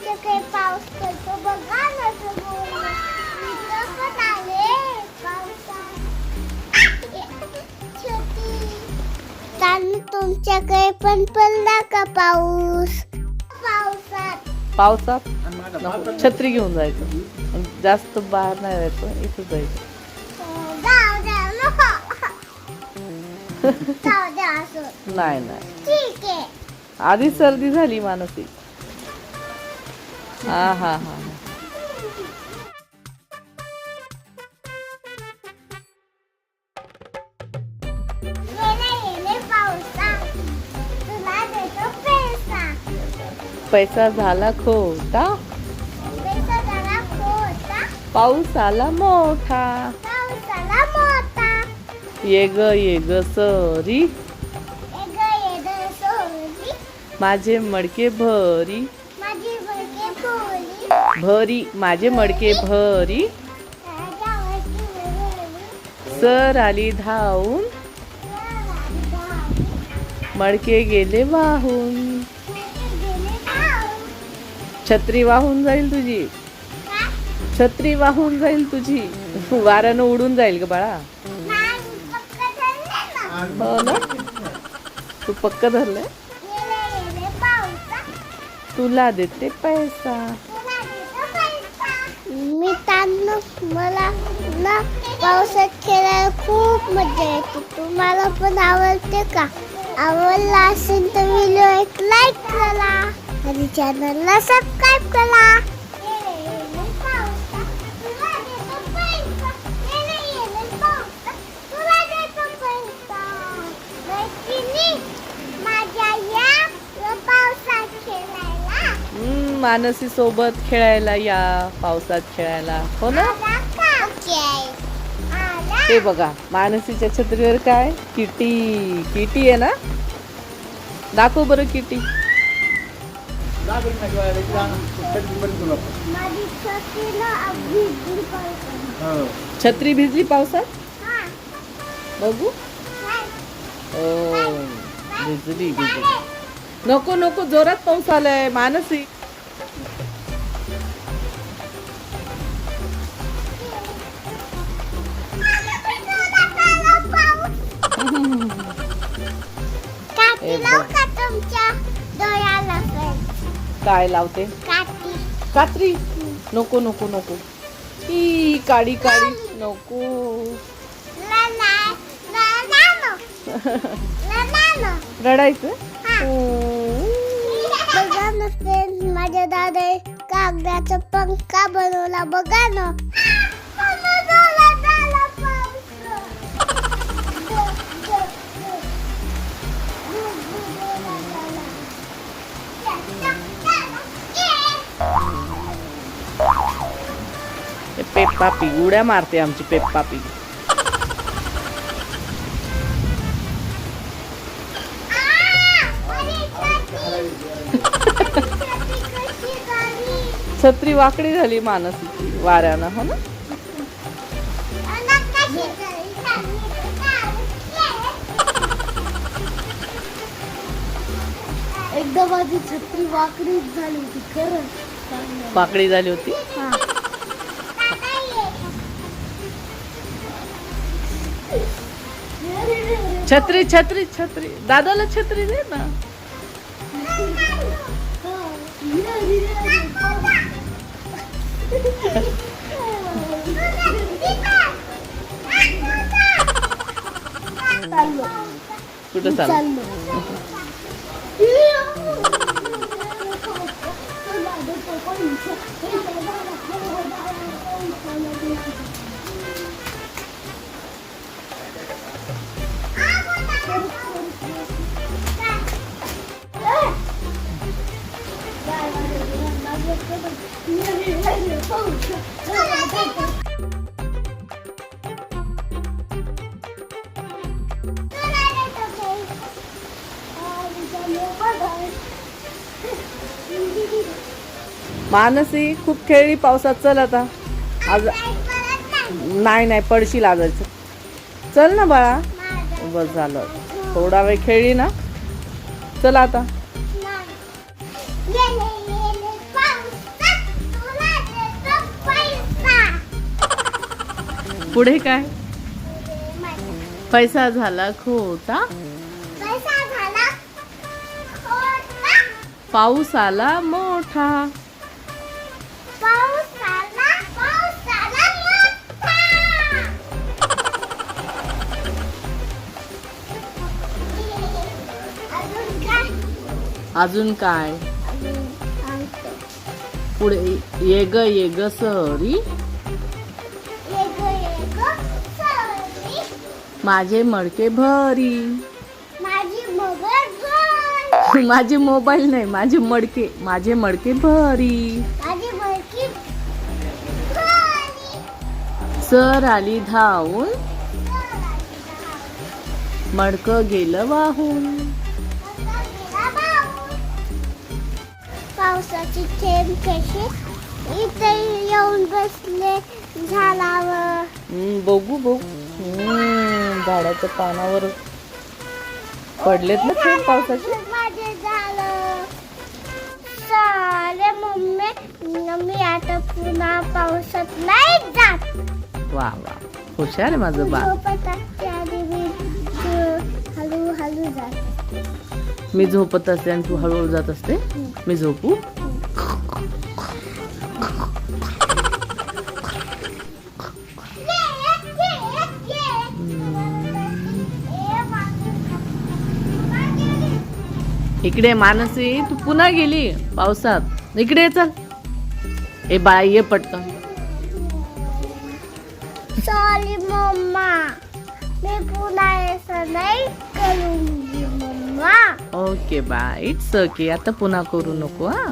तुमच्याकडे पाऊस पडतो. बघा ना समोर. इथं पण आले पावसात. तुमच्याकडे पण पडला का पाऊस? पावसात. पावसात? नको. छत्री घेऊन जायचं. जास्त बाहेर नाही जायचं. इथं जायचं. जाऊ द्या. नको. जाऊ द्या असं. नाही नाही. ठीक आहे. आधी सर्दी झाली मानसी. हा हा हा पैसा पैसा झाला खोटा? पैसा झाला खोटा पाऊस आला मोठा. ये ग ये ग सरी. माझे मडके भरी. भरी माझे मडके भरी. सर आली धावून. मडके गेले वाहून. छत्री वाहून जाईल तुझी. छत्री वाहून जाईल तुझी. वारानं उडून जाईल ग बाळा. हो ना? तू पक्क धरलंय? तुला देते पैसा. मी मला ना पावसात खेळायला खूप मजा येते. तुम्हाला पण आवडते का? आवडला असेल तर व्हिडिओ एक लाईक करा आणि चॅनलला सबस्क्राईब करा. मानसी सोबत खेळायला या पावसात खेळायला. हो ना? ते बघा मानसीच्या छत्रीवर काय? किटी किटी आहे ना? दाखव बरं किटी. छत्री भिजली पावसात? बघू. ओ भिजली भिजली. नको नको जोरात पाऊस आलाय मानसी. काठी लावू. का तुमच्या डोळ्याला? काय लावते काठी कात्री नको नको नको ई काडी काडी नको ला ला ला ला नो. ला ला नो. रडायचं हा. बघा ना फ्रेंड माझ्या दादा कागदाचा पंखा बनवला बघा ना पेप्पा पी उड्या मारते आमची पेप्पा पी छत्री वाकडी झाली मानसीची वाऱ्यानं हो ना? एकदा माझी छत्री वाकडीच झाली होती खरं वाकडी झाली होती? छत्री छत्री छत्री दादाला छत्री दे ना कुठं चाल मानसी खूप खेळली पावसात. चल आता. आज नाही नाही पडशी लागायचं चल ना बाळा. बस झालं. थोडा वेळ खेळली ना? चल आता. पुढे काय. पैसा झाला खोटा. पाऊस आला मोठा. अजून काय. पुढे ये ग ये ग सरी माझे मडके भरी. माझी मोबाईल नाही माझे मडके माझे मडके भरी. सर आली धावून. मडक गेलं वाहून. पावसाची थेंब कशी इथे येऊन बसले झाडावर. हम्म, बघू बघू. झाडाच्या पानावर पडलेत ना थेंब पावसाचे? मम्मी मी आता पुन्हा पावसात नाही जात. वा वा. हुशार आहे माझं बा झोपत असते आणि मी हळू हळू जात. मी झोपत असते आणि तू हळूहळू जात असते. मी झोपू? इकडे मानसी तू पुन्हा गेली पावसात. इकडे चल. ए बाळा ये पटकन. Sorry mamma. मी पुन्हा असं नाही करूंगी mamma. Okay bye it's okay आता पुन्हा करू नको हा.